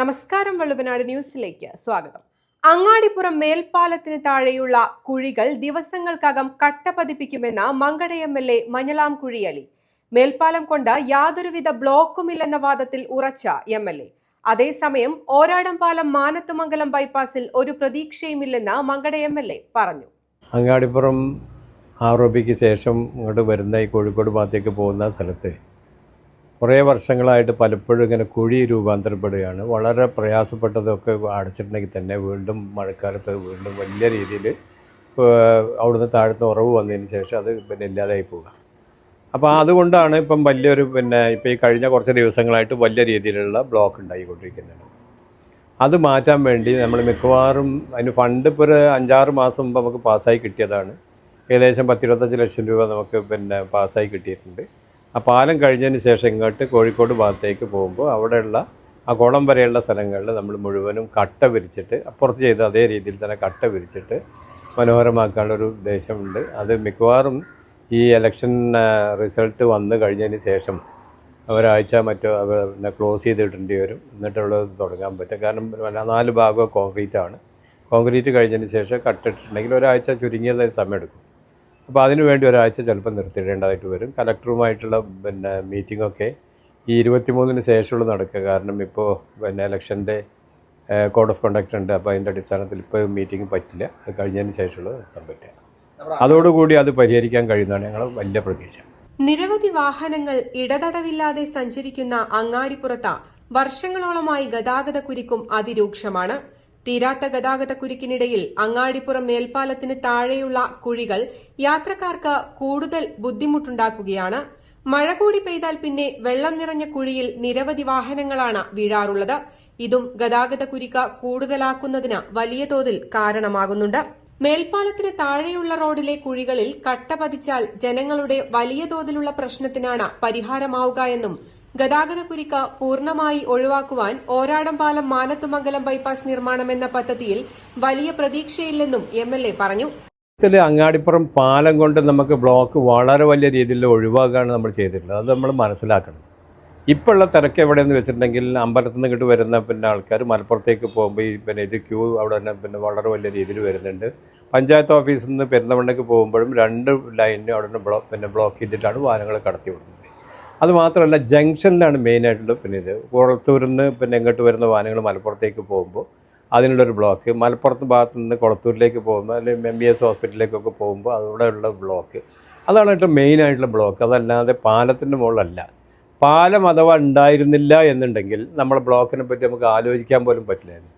നമസ്കാരം വള്ളുവനാട് ന്യൂസിലേക്ക് സ്വാഗതം. അങ്ങാടിപ്പുറം മേൽപ്പാലത്തിന് താഴെയുള്ള കുഴികൾ ദിവസങ്ങൾക്കകം കട്ട പതിപ്പിക്കുമെന്ന് Mankada M L A Manjalam Kuzhiyali. മേൽപ്പാലം കൊണ്ട് യാതൊരുവിധ ബ്ലോക്കുമില്ലെന്ന വാദത്തിൽ ഉറച്ച എം എൽ എ. അതേസമയം ഓരാടംപാലം മാനത്തുമംഗലം ബൈപ്പാസിൽ ഒരു പ്രതീക്ഷയുമില്ലെന്ന് മങ്കട എം എൽ എ പറഞ്ഞു. അങ്ങാടിപ്പുറം ആർ ഒ പിക്ക് ശേഷം ഇങ്ങോട്ട് വരുന്ന ഈ കോഴിക്കോട് ഭാഗത്തേക്ക് പോകുന്ന സ്ഥലത്ത് കുറേ വർഷങ്ങളായിട്ട് പലപ്പോഴും ഇങ്ങനെ കുഴി രൂപാന്തരപ്പെടുകയാണ്. വളരെ പ്രയാസപ്പെട്ടതൊക്കെ അടച്ചിട്ടുണ്ടെങ്കിൽ തന്നെ വീണ്ടും മഴക്കാലത്ത് വീണ്ടും വലിയ രീതിയിൽ അവിടുന്ന് താഴ്ത്ത ഉറവ് വന്നതിന് ശേഷം അത് പിന്നെ ഇല്ലാതായി പോവുക. അപ്പോൾ അതുകൊണ്ടാണ് ഇപ്പം വലിയൊരു പിന്നെ ഇപ്പോൾ ഈ കഴിഞ്ഞ കുറച്ച് ദിവസങ്ങളായിട്ട് വലിയ രീതിയിലുള്ള ബ്ലോക്ക് ഉണ്ടായിക്കൊണ്ടിരിക്കുന്നത്. അത് മാറ്റാൻ വേണ്ടി നമ്മൾ മിക്കവാറും അതിന് ഫണ്ട് ഇപ്പോൾ ഒരു അഞ്ചാറ് മാസം മുമ്പ് നമുക്ക് പാസ്സായി കിട്ടിയതാണ്. ഏകദേശം പത്തിരുപത്തഞ്ച് ലക്ഷം രൂപ നമുക്ക് പിന്നെ പാസ്സായി കിട്ടിയിട്ടുണ്ട്. ആ പാലം കഴിഞ്ഞതിന് ശേഷം ഇങ്ങോട്ട് കോഴിക്കോട് ഭാഗത്തേക്ക് പോകുമ്പോൾ അവിടെയുള്ള ആ കുളം വരെയുള്ള സ്ഥലങ്ങളിൽ നമ്മൾ മുഴുവനും കട്ട വിരിച്ചിട്ട് അപ്പുറത്ത് ചെയ്ത അതേ രീതിയിൽ തന്നെ കട്ട വിരിച്ചിട്ട് മനോഹരമാക്കാനുള്ളൊരു ഉദ്ദേശമുണ്ട്. അത് മിക്കവാറും ഈ ഇലക്ഷൻ റിസൾട്ട് വന്നു കഴിഞ്ഞതിന് ശേഷം ഒരാഴ്ച മറ്റോ പിന്നെ ക്ലോസ് ചെയ്തിടേണ്ടി വരും. എന്നിട്ടുള്ളത് തുടങ്ങാൻ പറ്റും. കാരണം നാല് ഭാഗം കോൺക്രീറ്റ് ആണ്. കോൺക്രീറ്റ് കഴിഞ്ഞതിന് ശേഷം കട്ടിട്ടുണ്ടെങ്കിൽ ഒരാഴ്ച ചുരുങ്ങിയത് സമയമെടുക്കും അപ്പോൾ അതിനു വേണ്ടി ഒരാഴ്ച ചിലപ്പോൾ നിർത്തിയിടേണ്ടതായിട്ട് വരും. കലക്ടറുമായിട്ടുള്ള പിന്നെ മീറ്റിംഗ് ഒക്കെ ഈ ഇരുപത്തിമൂന്നിന് ശേഷമുള്ള നടക്കുക. കാരണം ഇപ്പോൾ പിന്നെ ഇലക്ഷന്റെ കോഡ് ഓഫ് കണ്ടക്ട് ഉണ്ട്. അപ്പോൾ അതിന്റെ അടിസ്ഥാനത്തിൽ ഇപ്പോൾ മീറ്റിംഗ് പറ്റില്ല. അത് കഴിഞ്ഞതിന് ശേഷമുള്ളത് നടത്താൻ പറ്റുക. അതോടുകൂടി അത് പരിഹരിക്കാൻ കഴിയുന്നതാണ് ഞങ്ങൾ വലിയ പ്രതീക്ഷ. നിരവധി വാഹനങ്ങൾ ഇടതടവില്ലാതെ സഞ്ചരിക്കുന്ന അങ്ങാടിപ്പുറത്ത വർഷങ്ങളോളമായി ഗതാഗത കുരുക്കും അതിരൂക്ഷമാണ്. തീരാത്ത ഗതാഗത കുരുക്കിനിടയിൽ അങ്ങാടിപ്പുറം മേൽപ്പാലത്തിന് താഴെയുള്ള കുഴികൾ യാത്രക്കാർക്ക് കൂടുതൽ ബുദ്ധിമുട്ടുണ്ടാക്കുകയാണ്. മഴ കൂടി പെയ്താൽ പിന്നെ വെള്ളം നിറഞ്ഞ കുഴിയിൽ നിരവധി വാഹനങ്ങളാണ് വീഴാറുള്ളത്. ഇതും ഗതാഗത കുരുക്ക് കൂടുതലാക്കുന്നതിന് വലിയ തോതിൽ കാരണമാകുന്നുണ്ട്. മേൽപ്പാലത്തിന് താഴെയുള്ള റോഡിലെ കുഴികളിൽ കട്ട പതിച്ചാൽ ജനങ്ങളുടെ വലിയ തോതിലുള്ള പ്രശ്നത്തിനാണ് പരിഹാരമാവുക എന്നും ഗതാഗത പൂർണമായി ഒഴിവാക്കുവാൻ ഓരാടം പാലം മാനത്തുമംഗലം ബൈപ്പാസ് നിർമ്മാണം എന്ന പദ്ധതിയിൽ വലിയ പ്രതീക്ഷയില്ലെന്നും എം എൽ എ പറഞ്ഞു. അങ്ങാടിപ്പുറം പാലം കൊണ്ട് നമുക്ക് ബ്ലോക്ക് വളരെ വലിയ രീതിയിൽ ഒഴിവാക്കുകയാണ് നമ്മൾ ചെയ്തിട്ടുള്ളത്. അത് നമ്മൾ മനസ്സിലാക്കണം. ഇപ്പോൾ ഉള്ള തിരക്ക് എവിടെയെന്ന് വെച്ചിട്ടുണ്ടെങ്കിൽ അമ്പലത്തിൽ നിന്ന് ഇങ്ങോട്ട് വരുന്ന പിന്നെ ആൾക്കാർ മലപ്പുറത്തേക്ക് പോകുമ്പോൾ ഈ പിന്നെ ഇത് ക്യൂ അവിടെ തന്നെ പിന്നെ വളരെ വലിയ രീതിയിൽ വരുന്നുണ്ട്. പഞ്ചായത്ത് ഓഫീസിൽ നിന്ന് പെരുന്തമണ്ണയ്ക്ക് പോകുമ്പോഴും രണ്ട് ലൈനിനും അവിടെ നിന്ന് ബ്ലോക്ക് പിന്നെ ബ്ലോക്ക് ചെയ്തിട്ടാണ് വാഹനങ്ങൾ കടത്തി വിടുന്നത് അത് മാത്രമല്ല ജംഗ്ഷനിലാണ് മെയിനായിട്ടുള്ള പിന്നെ ഇത് കുളത്തൂരിൽ നിന്ന് പിന്നെ ഇങ്ങോട്ട് വരുന്ന വാഹനങ്ങൾ മലപ്പുറത്തേക്ക് പോകുമ്പോൾ അതിനുള്ളൊരു ബ്ലോക്ക് മലപ്പുറത്ത് ഭാഗത്ത് നിന്ന് കുളത്തൂരിലേക്ക് പോകുമ്പോൾ അല്ലെങ്കിൽ എം ബി എസ് ഹോസ്പിറ്റലിലേക്കൊക്കെ പോകുമ്പോൾ അവിടെയുള്ള ബ്ലോക്ക് അതാണ് ഏറ്റവും മെയിനായിട്ടുള്ള ബ്ലോക്ക് അതല്ലാതെ പാലത്തിന്റെ മുകളിലല്ല. പാലം അഥവാ ഉണ്ടായിരുന്നില്ല എന്നുണ്ടെങ്കിൽ നമ്മളെ ബ്ലോക്കിനെ പറ്റി നമുക്ക് ആലോചിക്കാൻ പോലും പറ്റില്ലായിരുന്നു.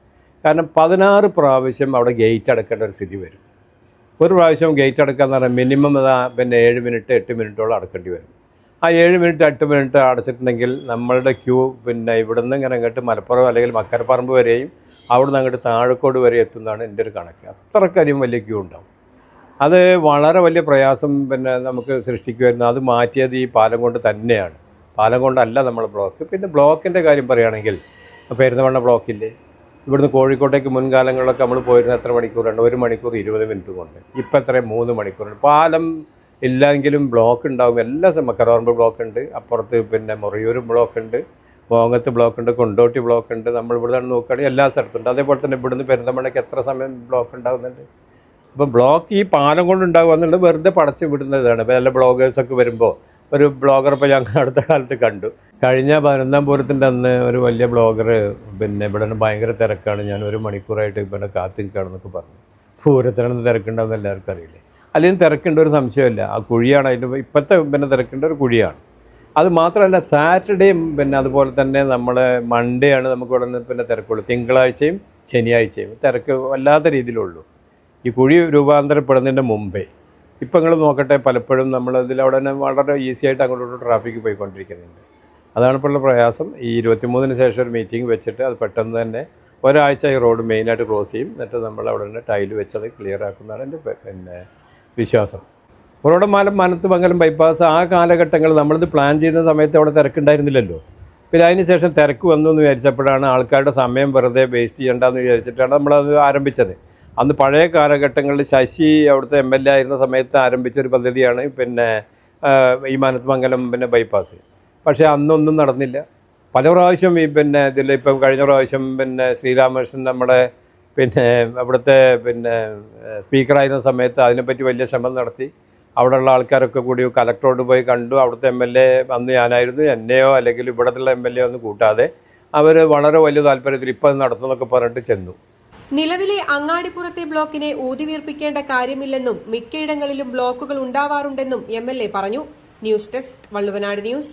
കാരണം പതിനാറ് പ്രാവശ്യം അവിടെ ഗേറ്റ് അടക്കേണ്ട ഒരു സ്ഥിതി വരും. ഒരു പ്രാവശ്യം ഗേറ്റ് അടക്കുക എന്ന് പറഞ്ഞാൽ മിനിമം പിന്നെ ഏഴ് മിനിറ്റ് എട്ട് മിനിറ്റോളം അടക്കേണ്ടി വരും. ആ ഏഴ് മിനിറ്റ് എട്ട് മിനിറ്റ് അടച്ചിട്ടുണ്ടെങ്കിൽ നമ്മളുടെ ക്യൂ പിന്നെ ഇവിടുന്ന് ഇങ്ങനെ അങ്ങോട്ട് മലപ്പുറം അല്ലെങ്കിൽ മക്കരപ്പറമ്പ് വരെയും അവിടുന്ന് അങ്ങോട്ട് താഴക്കോട് വരെ എത്തുന്നതാണ് എന്റെ ഒരു കണക്ക്. അത്രക്കധികം വലിയ ക്യൂ ഉണ്ടാവും. അത് വളരെ വലിയ പ്രയാസം പിന്നെ നമുക്ക് സൃഷ്ടിക്കുമായിരുന്നു. അത് മാറ്റിയത് ഈ പാലം കൊണ്ട് തന്നെയാണ്. പാലം കൊണ്ടല്ല നമ്മൾ ബ്ലോക്ക്. പിന്നെ ബ്ലോക്കിന്റെ കാര്യം പറയുകയാണെങ്കിൽ പെരുന്നവണ്ണ ബ്ലോക്കില്ലേ? ഇവിടുന്ന് കോഴിക്കോട്ടേക്ക് മുൻകാലങ്ങളിലൊക്കെ നമ്മൾ പോയിരുന്ന എത്ര മണിക്കൂറുണ്ട്? ഒരു മണിക്കൂർ ഇരുപത് മിനിറ്റ് കൊണ്ട്. ഇപ്പം എത്ര മൂന്ന് മണിക്കൂറുണ്ട്. പാലം ഇല്ലെങ്കിലും ബ്ലോക്ക് ഉണ്ടാവും. എല്ലാ മക്കറോർമ്പ് ബ്ലോക്ക് ഉണ്ട്. അപ്പുറത്ത് പിന്നെ മുറിയൂർ ബ്ലോക്ക് ഉണ്ട്. മോങ്ങത്ത് ബ്ലോക്ക് ഉണ്ട്. കൊണ്ടോട്ടി ബ്ലോക്ക് ഉണ്ട്. നമ്മൾ ഇവിടെ നിന്ന് നോക്കുകയാണെങ്കിൽ എല്ലാ സ്ഥലത്തുണ്ട് അതേപോലെ തന്നെ ഇവിടുന്ന് പെരുന്തമണ്ണയ്ക്ക് എത്ര സമയം ബ്ലോക്ക് ഉണ്ടാകുന്നുണ്ട് അപ്പം ബ്ലോക്ക് ഈ പാലം കൊണ്ട് ഉണ്ടാകുക എന്നുള്ളത് വെറുതെ പടച്ച് വിടുന്നതാണ് എല്ലാ ബ്ലോഗേഴ്സൊക്കെ വരുമ്പോൾ ഒരു ബ്ലോഗർ ഇപ്പോൾ ഞങ്ങൾ അടുത്ത കാലത്ത് കണ്ടു. കഴിഞ്ഞ പതിനൊന്നാം പൂരത്തിന്റെ അന്ന് ഒരു വലിയ ബ്ലോഗർ പിന്നെ ഇവിടെ ഭയങ്കര തിരക്കാണ്. ഞാൻ ഒരു മണിക്കൂറായിട്ട് ഇവിടെ കാത്തിരിക്കുകയാണെന്നൊക്കെ പറഞ്ഞു. പൂരത്തിനൊന്നും തിരക്കുണ്ടാവുന്ന എല്ലാവർക്കും അറിയില്ലേ? അല്ലെങ്കിൽ തിരക്കേണ്ട ഒരു സംശയമില്ല. ആ കുഴിയാണ് അതിന്റെ ഇപ്പോഴത്തെ പിന്നെ തിരക്കേണ്ട ഒരു കുഴിയാണ്. അത് മാത്രമല്ല സാറ്റർഡേയും പിന്നെ അതുപോലെ തന്നെ നമ്മൾ മൺഡേ ആണ് നമുക്ക് ഇവിടെ നിന്ന് പിന്നെ തിരക്കുള്ളൂ. തിങ്കളാഴ്ചയും ശനിയാഴ്ചയും. തിരക്ക് വല്ലാത്ത രീതിയിലുള്ളൂ. ഈ കുഴി രൂപാന്തരപ്പെടുന്നതിന്റെ മുമ്പേ. ഇപ്പം നിങ്ങൾ നോക്കട്ടെ പലപ്പോഴും നമ്മൾ അവിടെ തന്നെ വളരെ ഈസി ആയിട്ട് അങ്ങോട്ടോട്ട് ട്രാഫിക്ക് പോയിക്കൊണ്ടിരിക്കുന്നുണ്ട്. അതാണ് ഇപ്പോൾ ഉള്ള പ്രയാസം. ഈ ഇരുപത്തിമൂന്നിന് ശേഷം ഒരു മീറ്റിംഗ് വെച്ചിട്ട് അത് പെട്ടെന്ന് തന്നെ ഒരാഴ്ച ഈ റോഡ് മെയിനായിട്ട് ക്ലോസ് ചെയ്യും. എന്നിട്ട് നമ്മൾ അവിടെ തന്നെ ടൈൽ വെച്ചത് ക്ലിയർ ആക്കുന്നതാണ് എന്റെ പിന്നെ വിശ്വാസം. ഉറോടം മാലം മനത്ത് മംഗലം ബൈപ്പാസ് ആ കാലഘട്ടങ്ങൾ നമ്മളിത് പ്ലാൻ ചെയ്യുന്ന സമയത്ത് അവിടെ തിരക്കുണ്ടായിരുന്നില്ലല്ലോ. പിന്നെ അതിന് ശേഷം തിരക്ക് വന്നു എന്ന് വിചാരിച്ചപ്പോഴാണ് ആൾക്കാരുടെ സമയം വെറുതെ വേസ്റ്റ് ചെയ്യണ്ടെന്ന് വിചാരിച്ചിട്ടാണ് നമ്മളത് ആരംഭിച്ചത്. അന്ന് പഴയ കാലഘട്ടങ്ങളിൽ ശശി അവിടുത്തെ എം എൽ എ ആയിരുന്ന സമയത്ത് ആരംഭിച്ചൊരു പദ്ധതിയാണ് പിന്നെ ഈ മനത്ത് മംഗലം പിന്നെ ബൈപ്പാസ് പക്ഷേ അന്നൊന്നും നടന്നില്ല. പല പ്രാവശ്യം ഈ പിന്നെ ഇതിൽ ഇപ്പം കഴിഞ്ഞ പ്രാവശ്യം പിന്നെ ശ്രീരാമകൃഷ്ണൻ നമ്മുടെ പിന്നെ അവിടുത്തെ പിന്നെ സ്പീക്കറായിരുന്ന സമയത്ത് അതിനെപ്പറ്റി വലിയ ശ്രമം നടത്തി. അവിടെയുള്ള ആൾക്കാരൊക്കെ കൂടി കലക്ടറോട് പോയി കണ്ടു. അവിടുത്തെ എം എൽ എ അന്ന് ഞാനായിരുന്നു. എന്നെയോ അല്ലെങ്കിൽ ഇവിടത്തുള്ള എം എൽ എ ഒന്നും കൂട്ടാതെ അവർ വളരെ വലിയ താല്പര്യത്തിൽ ഇപ്പം അത് നടത്തുന്നൊക്കെ പറഞ്ഞിട്ട് ചെന്നു. നിലവിലെ അങ്ങാടിപ്പുറത്തെ ബ്ലോക്കിനെ ഊതിവീർപ്പിക്കേണ്ട കാര്യമില്ലെന്നും മിക്കയിടങ്ങളിലും ബ്ലോക്കുകൾ ഉണ്ടാവാറുണ്ടെന്നും എം എൽ എ പറഞ്ഞു. News desk Valluvanad news.